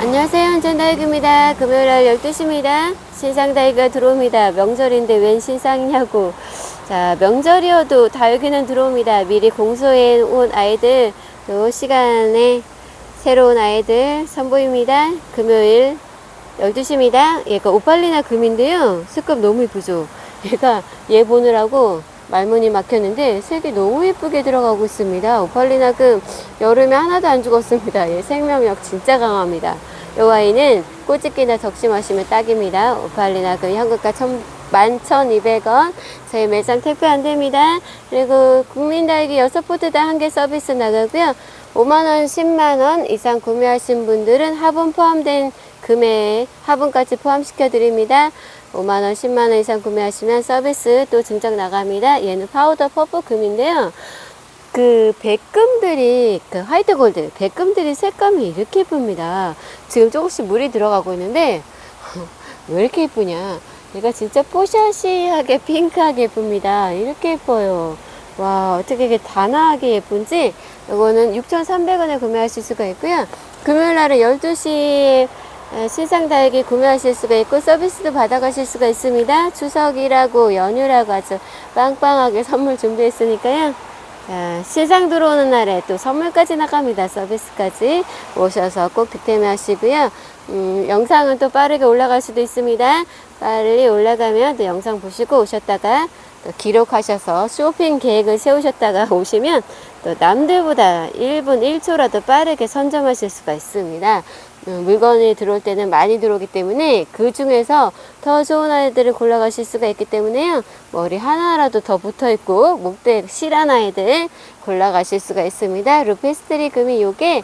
안녕하세요. 한전다육입니다. 금요일 날 12시입니다. 신상다육가 들어옵니다. 명절인데 웬 신상이냐고. 자, 명절이어도 다육이는 들어옵니다. 미리 공소해 온 아이들, 또 시간에 새로운 아이들 선보입니다. 금요일 12시입니다. 얘가 오팔리나 금인데요. 색감 너무 예쁘죠? 얘가 얘 보느라고 말문이 막혔는데 색이 너무 예쁘게 들어가고 있습니다. 오팔리나 금 여름에 하나도 안 죽었습니다. 얘 생명력 진짜 강합니다. 이 아이는 꼬집기나 적심하시면 딱입니다. 오팔리나 금 현금가 11,200원. 저희 매장 택배 안 됩니다. 그리고 국민다육이 6포트당 한 개 서비스 나가고요. 5만원, 10만원 이상 구매하신 분들은 화분 포함된 금액 화분까지 포함시켜 드립니다. 5만원, 10만원 이상 구매하시면 서비스 또 증정 나갑니다. 얘는 파우더 퍼프 금인데요. 그 백금들이 그 화이트 골드 백금들이 색감이 이렇게 예쁩니다. 지금 조금씩 물이 들어가고 있는데 왜 이렇게 예쁘냐? 얘가 진짜 뽀샤시하게 핑크하게 예쁩니다. 이렇게 예뻐요. 와 어떻게 이게 단아하게 예쁜지 이거는 6,300원에 구매하실 수가 있고요. 금요일 날은 12시에 신상 다육이 구매하실 수가 있고 서비스도 받아가실 수가 있습니다. 추석이라고 연휴라고 아주 빵빵하게 선물 준비했으니까요. 자, 시장 들어오는 날에 또 선물까지 나갑니다. 서비스까지 오셔서 꼭 득템하시고요. 음, 영상은 또 빠르게 올라갈 수도 있습니다. 빨리 올라가면 또 영상 보시고 오셨다가 또 기록하셔서 쇼핑 계획을 세우셨다가 오시면 또 남들보다 1분 1초라도 빠르게 선점하실 수가 있습니다. 음, 물건이 들어올 때는 많이 들어오기 때문에 그 중에서 더 좋은 아이들을 골라가실 수가 있기 때문에요. 머리 하나라도 더 붙어 있고 목대 실한 아이들 골라가실 수가 있습니다. 루페스트리 금이 요게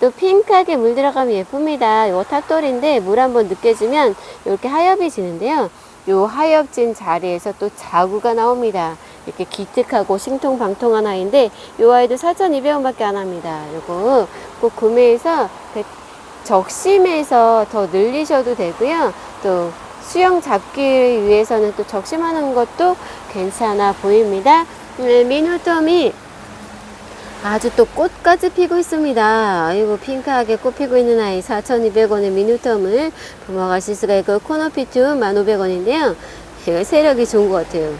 또 핑크하게 물 들어가면 예쁩니다. 요 탑돌인데 물 한번 느껴주면 이렇게 하엽이 지는데요. 요 하엽진 자리에서 또 자구가 나옵니다. 이렇게 기특하고 신통방통한 아이인데 요 아이도 4,200원밖에 안 합니다. 요거 꼭 구매해서 백- 적심해서 더 늘리셔도 되고요. 또 수영 잡기 위해서는 또 적심하는 것도 괜찮아 보입니다. 네, 민호톰이 아주 또 꽃까지 피고 있습니다. 아이고 핑크하게 꽃 피고 있는 아이 4,200원의 미누텀을 도모가실 수가 있고 코너피투 1,500원인데요. 얘가 세력이 좋은 것 같아요.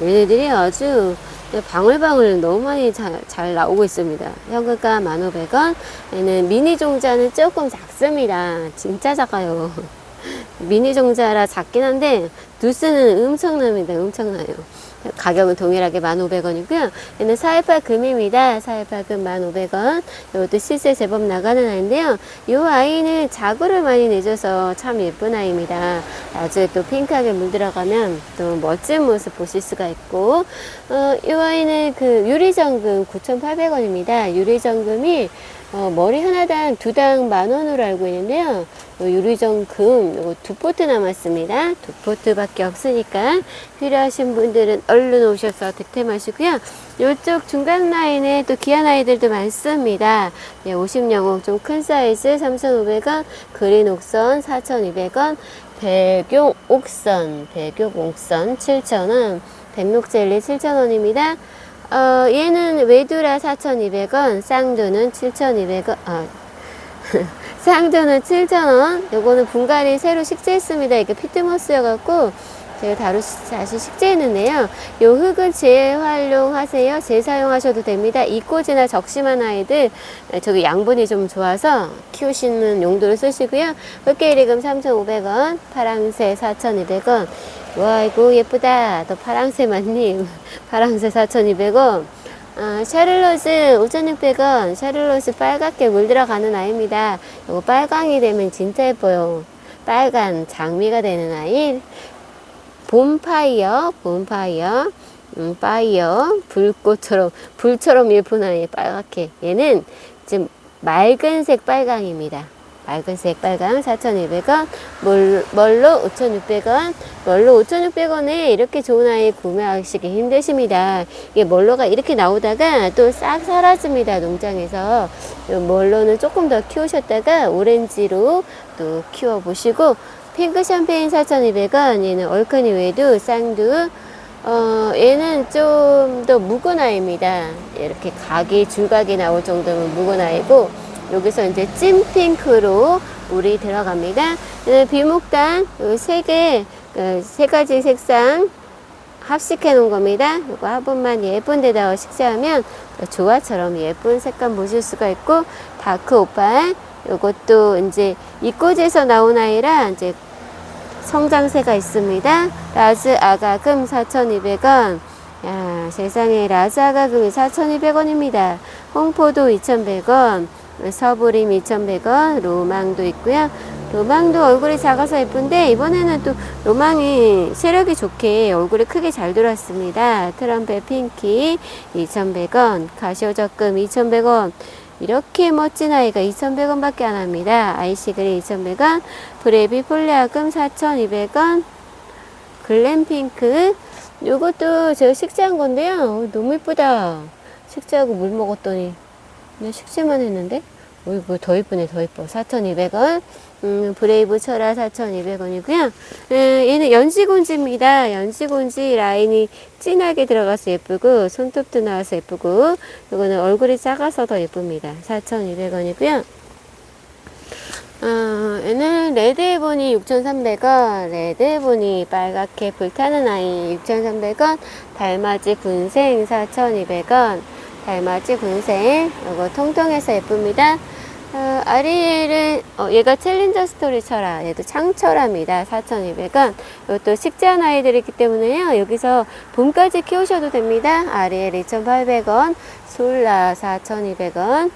얘네들이 아주 방울방울 너무 많이 잘, 잘 나오고 있습니다. 현금가 1,500원. 얘는 미니 종자는 조금 작습니다. 진짜 작아요. 미니 종자라 작긴 한데 두스는 엄청납니다. 엄청나요. 가격은 동일하게 1,500원이고요. 얘는 418 금입니다. 418 금 1,500원. 이것도 실세 제법 나가는 아이인데요. 이 아이는 자구를 많이 내줘서 참 예쁜 아이입니다. 아주 또 핑크하게 물들어가면 또 멋진 모습 보실 수가 있고, 어, 이 아이는 그 유리정금 9,800원입니다. 유리정금이 어, 머리 하나당 두 당 만 원으로 알고 있는데요. 요 유리정 금 요거 두 포트 남았습니다. 두 포트밖에 없으니까 필요하신 분들은 얼른 오셔서 득템하시고요. 요쪽 중간 라인에 또 귀한 아이들도 많습니다. 예, 50영웅 좀큰 사이즈 3,500원, 그린 옥선 4,200원, 백용 옥선, 백용 옥선 7,000원, 백록 젤리 7,000원입니다. 어, 얘는 외두라 4,200원, 쌍두는 7,200원, 아, 쌍두는 7,000원. 요거는 분갈이 새로 식재했습니다. 이게 피트모스여갖고, 제가 다루, 다시 식재했는데요. 요 흙은 재활용하세요. 재사용하셔도 됩니다. 이꼬지나 적심한 아이들, 저기 양분이 좀 좋아서 키우시는 용도로 쓰시고요. 흙게리금 3,500원, 파랑새 4,200원. 와, 이거 예쁘다. 또 파랑새 맞니? 파랑새 4,200원. 아, 샤를롯은 5,600원. 샤를롯은 빨갛게 물들어가는 아이입니다. 이거 빨강이 되면 진짜 예뻐요. 빨간 장미가 되는 아이. 봄파이어, 봄파이어. 음, 파이어. 불꽃처럼, 불처럼 예쁜 아이, 빨갛게. 얘는 지금 맑은색 빨강입니다. 맑은색 빨강 4,200원, 멀, 멀로 5,600원, 멀로 5,600원에 이렇게 좋은 아이 구매하시기 힘드십니다. 이게 멀로가 이렇게 나오다가 또 싹 사라집니다. 농장에서. 요 멀로는 조금 더 키우셨다가 오렌지로 또 키워보시고, 핑크 샴페인 4,200원, 얘는 얼큰이 외두, 쌍두, 어, 얘는 좀 더 묵은 아이입니다. 이렇게 각이, 줄각이 나올 정도면 묵은 아이고, 여기서 이제 찐핑크로 물이 들어갑니다. 얘는 비목단 세 개, 어, 세 가지 색상 합식해 놓은 겁니다. 이거 한 번만 예쁜 데다가 식재하면 조화처럼 예쁜 색감 보실 수가 있고 다크 오팔 이것도 이제 이꼬지에서 나온 아이라 이제 성장세가 있습니다. 라즈 아가금 4,200원. 야, 세상에 라즈 아가금이 4,200원입니다. 홍포도 2,100원. 서부림 2,100원. 로망도 있고요. 로망도 얼굴이 작아서 예쁜데 이번에는 또 로망이 세력이 좋게 얼굴이 크게 잘 들어왔습니다. 트럼펫 핑키 2,100원. 가시오 적금 2,100원. 이렇게 멋진 아이가 2,100원밖에 안 합니다. 아이시그리 2,100원, 브레비 폴리아금 4,200원, 글램핑크. 요것도 제가 식재한 건데요. 어, 너무 이쁘다. 식재하고 물 먹었더니 그냥 식재만 했는데? 어이구 더 이쁘네 더 이뻐. 4,200원. 음, 브레이브 철화 4,200원이고요. 음, 얘는 연지곤지입니다. 연지곤지 라인이 진하게 들어가서 예쁘고 손톱도 나와서 예쁘고 이거는 얼굴이 작아서 더 예쁩니다. 4,200원이고요. 어, 얘는 레드에보니 6,300원, 레드에보니 빨갛게 불타는 아이 6,300원, 달맞이 군생 4,200원, 달맞이 군생, 이거 통통해서 예쁩니다. 어, 아리엘은, 어, 얘가 챌린저 스토리 철화, 얘도 창철화입니다. 4,200원. 이것도 식재한 아이들이기 때문에요. 여기서 봄까지 키우셔도 됩니다. 아리엘 2,800원, 솔라 4,200원,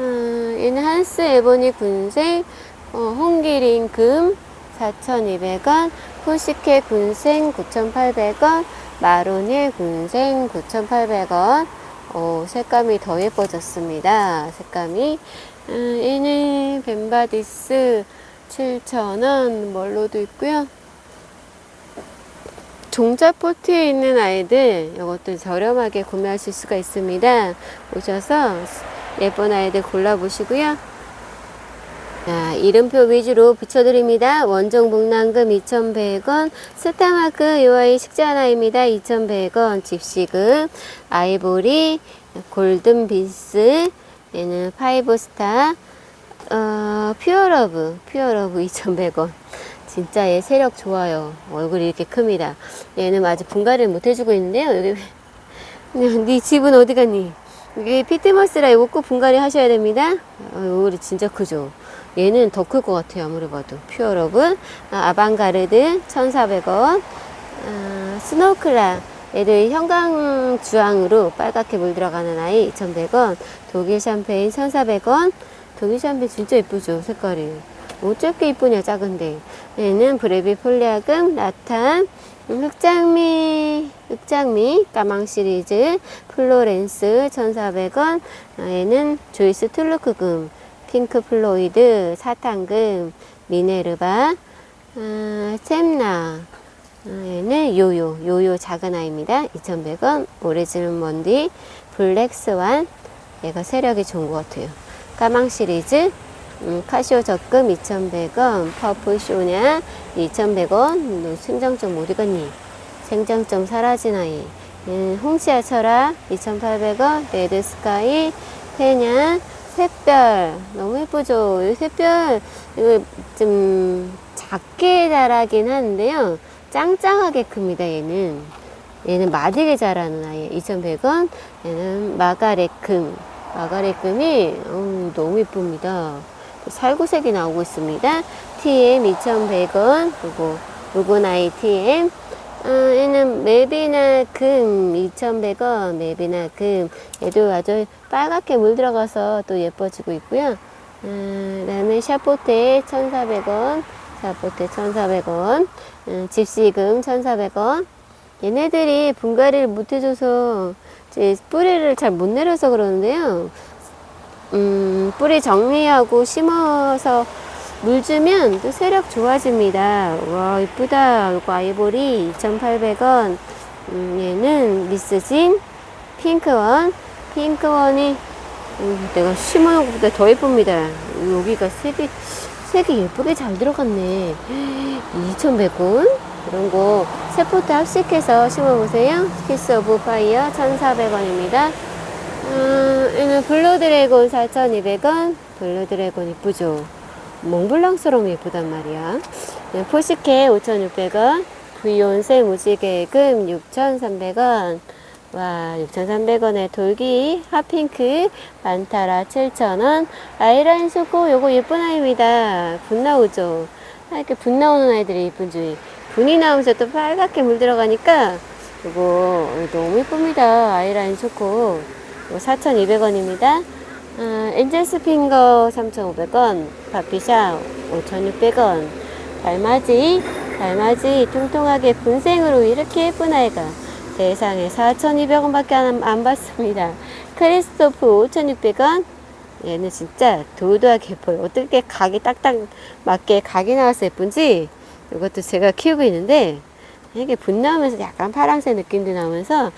음, 얘는 한스 에보니 군생, 어, 홍기린 금 4,200원, 푸시케 군생 9,800원, 마로닐 군생 9,800원. 어, 색감이 더 예뻐졌습니다. 색감이. 음, 얘는 벤바디스 7,000원, 멀로도 있고요. 종자 포트에 있는 아이들 이것도 저렴하게 구매하실 수가 있습니다. 오셔서 예쁜 아이들 골라보시고요. 자, 이름표 위주로 붙여드립니다. 원정 목난금 2,100원, 스타마크 요아이 식자나입니다. 2,100원, 집시금, 아이보리, 골든 비스, 얘는 파이브스타, 어, 퓨어러브, 퓨어러브 2,100원. 진짜 얘 세력 좋아요. 얼굴이 이렇게 큽니다. 얘는 아직 분갈이를 못 해주고 있는데요. 여기, 네 집은 어디 갔니? 이게 피트머스라 이거 꼭 분갈이 하셔야 됩니다. 어, 얼굴이 진짜 크죠. 얘는 더 클 것 같아요. 아무리 봐도. 아, 아방가르드 1,400원, 아, 스노클라, 얘들 형광 주황으로 빨갛게 물 들어가는 아이 2,100원, 독일 샴페인 1,400원, 독일 샴페인 진짜 예쁘죠. 색깔이. 어떻게 이쁘냐, 작은데. 얘는 브레비 폴리아금, 라탄, 음, 흑장미, 흑장미, 까망 시리즈, 플로렌스 1,400원, 아, 얘는 조이스 툴루크금, 핑크 플로이드, 사탕금, 미네르바, 아, sem나, 아, 얘는 요요, 요요 작은 아이입니다. 2,100원, 오리지널 먼디, 블랙스완, 얘가 세력이 좋은 것 같아요. 까망 시리즈, 음, 카시오 적금 2,100원, 퍼플 쇼냐 2,100원, 너 생장점 어디 갔니? 생장점 사라진 아이. 음, 홍시아 철아 2,800원, 레드 스카이, 페냐, 샛별 너무 예쁘죠? 이 샛별 이거 좀 작게 자라긴 하는데요. 짱짱하게 큽니다. 얘는 얘는 마디게 자라는 아이 2,100원. 얘는 마가레금 마가레금이 어, 너무 예쁩니다. 살구색이 나오고 있습니다. TM 2,100원 그리고 루고나이 TM 어, 얘는 맵이나 금 2,100원 맵이나 금 얘도 아주 빨갛게 물 들어가서 또 예뻐지고 있고요. 음, 그다음에 샤포테 1,400원 샤포테 1,400원 음, 집시금 1,400원 얘네들이 분갈이를 못 해줘서 이제 뿌리를 잘 못 내려서 그러는데요. 음, 뿌리 정리하고 심어서 물 주면 또 세력 좋아집니다. 와, 이쁘다. 이거 아이보리 2,800원. 음, 얘는 미스진 핑크원. 핑크원이 음, 내가 심어놓은 것보다 더 예쁩니다. 여기가 색이, 색이 예쁘게 잘 들어갔네. 2,100원? 이런 거 세포트 합식해서 심어보세요. 키스 오브 파이어 1,400원입니다. 음, 얘는 블루 드래곤 4,200원, 블루 드래곤 이쁘죠? 몽블랑스러움 예쁘단 말이야. 네, 포시케 5,600원, 브이온세 무지개금 6,300원, 와, 6,300원에 돌기 핫핑크 만타라 7,000원, 아이라인 소코 요거 예쁜 아이입니다. 분 나오죠? 아, 이렇게 분 나오는 아이들이 예쁜 주의. 분이 나오면서 또 빨갛게 물 들어가니까 이거 너무 예쁩니다. 아이라인. 이거 4,200원입니다. 아, 엔젤 스핑거 3,500원. 바피샤 5,600원. 달맞이, 달맞이 통통하게 분생으로 이렇게 예쁜 아이가 세상에 4,200원밖에 안, 안 받습니다. 크리스토프 5,600원. 얘는 진짜 도도하게 예뻐요. 어떻게 각이 딱딱 맞게 각이 나와서 예쁜지 이것도 제가 키우고 있는데 이게 분 나오면서 약간 파랑색 느낌도 나오면서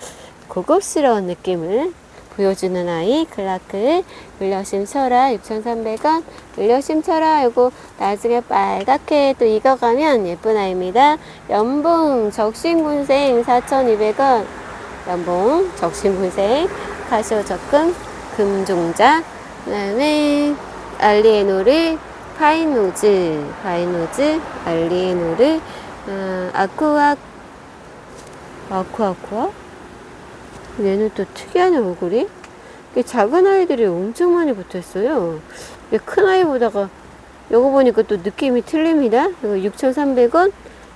고급스러운 느낌을 보여주는 아이 클라크. 물려심 철아 6,300원. 물려심 철아 요거 나중에 빨갛게 또 익어가면 예쁜 아이입니다. 연봉 적신군생 4,200원. 연봉 적신군생 카시오 적금 금종자. 그다음에 알리에노르 파이노즈. 파이노즈 알리에노르. 어, 아쿠아 아쿠아쿠아 얘는 또 특이한 얼굴이? 작은 아이들이 엄청 많이 이게 큰 아이 보다가 요거 보니까 또 느낌이 틀립니다. 이거 6,300원?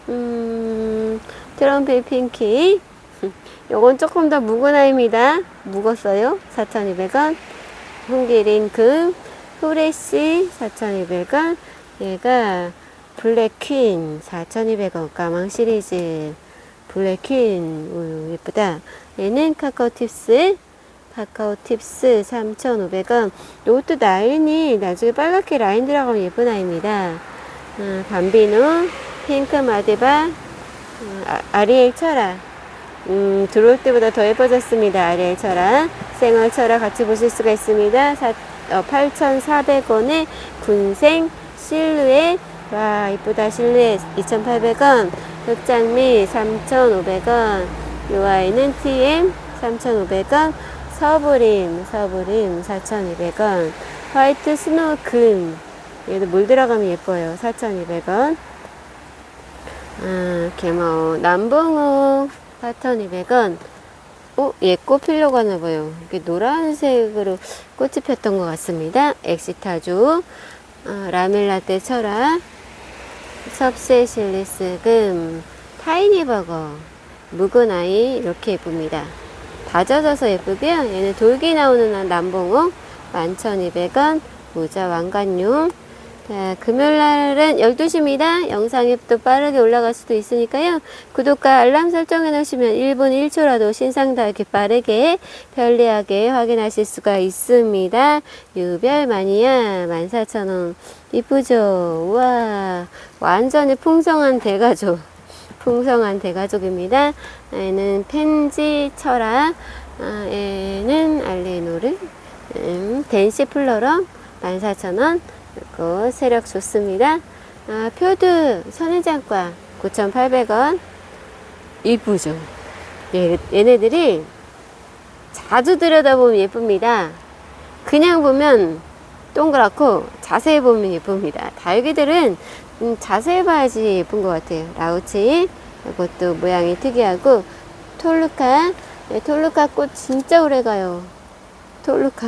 음, 트럼프 핑키. 요건 조금 더 묵은 아이입니다. 묵었어요. 4,200원. 홍기링크. 후레쉬 4,200원. 얘가 블랙퀸 4,200원 까망 시리즈. 블랙퀸. 오, 예쁘다 얘는 카카오 팁스 카카오 팁스 3,500원. 이것도 라인이 나중에 빨갛게 라인 들어가면 예쁜 아이입니다. 어, 밤비노 핑크 마데바 어, 아, 아리엘 철아. 음, 들어올 때보다 더 예뻐졌습니다. 아리엘 철아, 생얼 철아 같이 보실 수가 있습니다. 사, 어, 8,400원에 군생 실루엣, 와, 이쁘다, 실루엣. 2,800원, 흑장미 3,500원, 요 아이는 TM 3,500원, 서브림, 서브림 4,200원, 화이트 스노우 금, 얘도 물 들어가면 예뻐요. 4,200원. 아, 개모, 남봉우 4,200원. 어, 얘꽃 피려고 하나 봐요. 이게 노란색으로 꽃이 폈던 것 같습니다. 엑시타주, 아, 라멜라떼 철아, 섭세 실리스 금, 타이니버거, 묵은 아이, 이렇게 예쁩니다. 다져져서 예쁘고요. 얘는 돌기 나오는 남봉우, 11,200원, 모자 왕관용, 자, 금요일 날은 12시입니다. 영상이 또 빠르게 올라갈 수도 있으니까요. 구독과 알람 설정해 놓으시면 1분 1초라도 신상다하게 빠르게 편리하게 확인하실 수가 있습니다. 유별 마니아 14,000원. 이쁘죠? 우와. 완전히 풍성한 대가족. 풍성한 대가족입니다. 얘는 펜지. 아, 얘는 알레노르. 음, 댄시 플러럼 14,000원. 그리고 세력 좋습니다. 아, 표드 선인장과 9,800원. 이쁘죠? 얘, 얘네들이 자주 들여다보면 예쁩니다. 그냥 보면 동그랗고 자세히 보면 예쁩니다. 달기들은 음, 자세히 봐야지 예쁜 것 같아요. 라우치 이것도 모양이 특이하고 톨루카 네, 톨루카 꽃 진짜 오래 가요. 톨루카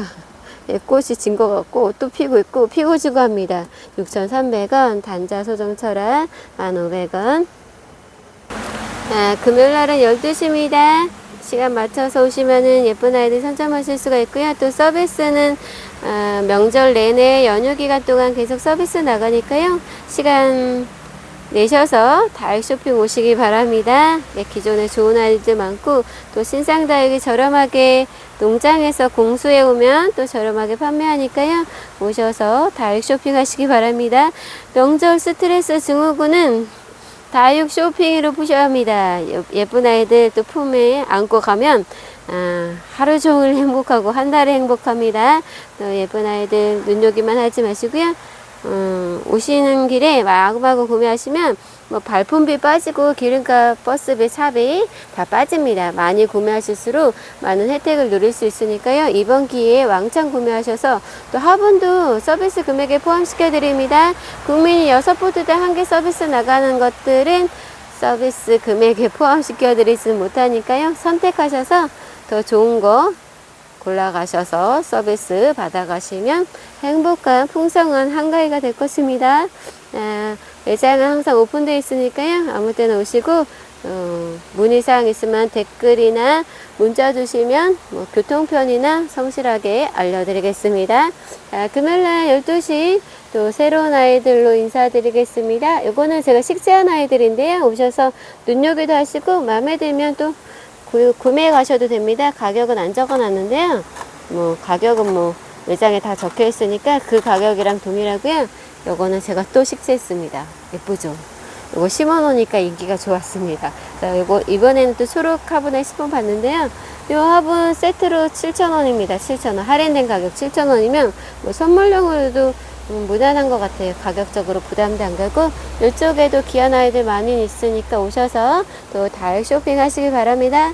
예, 꽃이 진 것 같고 또 피고 있고 피고 지고 합니다. 6,300원 단자 소정 철학 1,500원 아, 금요일 날은 12시입니다. 시간 맞춰서 오시면은 예쁜 아이들 선점하실 수가 있고요. 또 서비스는 아, 명절 내내 연휴 기간 동안 계속 서비스 나가니까요. 시간 내셔서 다육 쇼핑 오시기 바랍니다. 네, 기존에 좋은 아이들 많고 또 신상 다육이 저렴하게 농장에서 공수해 오면 또 저렴하게 판매하니까요. 오셔서 다육 쇼핑 하시기 바랍니다. 명절 스트레스 증후군은 다육 쇼핑으로 푸셔야 합니다. 예- 예쁜 아이들 또 품에 안고 가면 아, 하루 종일 행복하고 한 달에 행복합니다. 또 예쁜 아이들 눈요기만 하지 마시고요. 음, 오시는 길에 마구마구 구매하시면 뭐 발품비 빠지고 기름값, 버스비, 차비 다 빠집니다. 많이 구매하실수록 많은 혜택을 누릴 수 있으니까요. 이번 기회에 왕창 구매하셔서 또 화분도 서비스 금액에 포함시켜 드립니다. 국민이 여섯 포트당 한 개 서비스 나가는 것들은 서비스 금액에 포함시켜 드리지 못하니까요. 선택하셔서 더 좋은 거 골라가셔서 서비스 받아가시면 행복한 풍성한 한가위가 될 것입니다. 아, 매장은 항상 오픈되어 있으니까요. 아무 때나 오시고 어, 문의사항 있으면 댓글이나 문자 주시면 뭐 교통편이나 성실하게 알려드리겠습니다. 아, 금요일 날 12시 또 새로운 아이들로 인사드리겠습니다. 요거는 제가 식재한 아이들인데요. 오셔서 눈요기도 하시고 마음에 들면 또 구, 구매해 가셔도 됩니다. 가격은 안 적어 놨는데요. 뭐, 가격은 뭐, 매장에 다 적혀 있으니까 그 가격이랑 동일하고요. 요거는 제가 또 식재했습니다. 예쁘죠? 요거 심어 놓으니까 인기가 좋았습니다. 자, 요거, 이번에는 또 초록 화분에 10번 봤는데요. 요 화분 세트로 7,000원입니다. 7,000원. 할인된 가격 7,000원이면 뭐 선물용으로도 음, 무난한 것 같아요. 가격적으로 부담도 안 가고 이쪽에도 귀한 아이들 많이 있으니까 오셔서 또 다육 쇼핑 하시기 바랍니다.